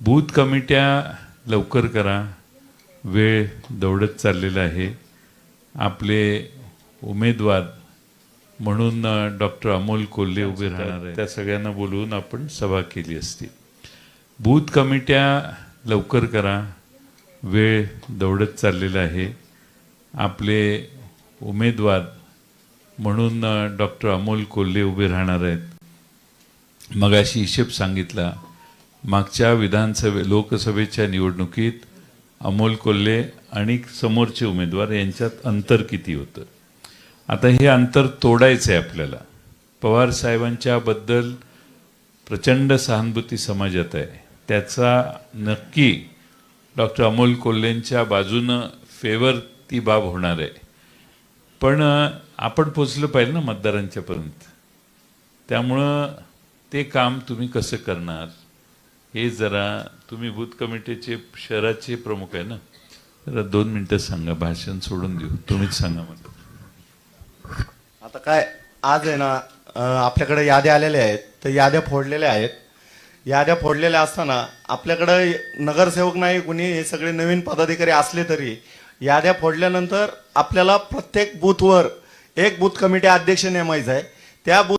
Booth कमिट्या लवकर करा. वेळ दौडत चाललेला आहे. आपले उमेदवार म्हणून डॉक्टर अमोल कोल्हे उभे राहणार आहेत. त्या सगळ्यांना बोलवून आपण सभा केली असती. बूथ कमिट्या लवकर करा. वेळ दौडत चाललेला आहे. आपले उमेदवार म्हणून डॉक्टर अमोल कोल्हे उभे राहणार आहेत. मगाशी हिशेब सांगितला मागच्या विधानसभे लोकसभेच्या निवडणुकीत अमोल कोल्हे आणि समोरचे उमेदवार यांच्यात अंतर किती होतं? आता हे अंतर तोडायचं आहे आपल्याला. पवार साहेबांच्याबद्दल प्रचंड सहानुभूती समाजात आहे. त्याचा नक्की डॉक्टर अमोल कोल्हेंच्या बाजूनं फेवर ती बाब होणार आहे. पण आपण पोचलं पाहिजे ना मतदारांच्यापर्यंत. त्यामुळं ते काम तुम्ही कसं करणार? हे जरा तुम्ही बूथ कमिटीचे शहराचे प्रमुख आहे ना? जरा दोन मिनटं सांगा भाषण सोडून देऊ. तुम्हीच सांगा मला आता काय आज आहे ना आपल्याकडे याद्या आलेल्या आहेत तर याद्या फोडलेल्या आहेत. याद्या फोडलेल्या असताना आपल्याकडे नगरसेवक नाही कुणी हे सगळे नवीन पदाधिकारी असले तरी याद्या फोडल्यानंतर आपल्याला प्रत्येक बूथवर एक बूथ कमिटी अध्यक्ष नेमायचा आहे. त्या बूथ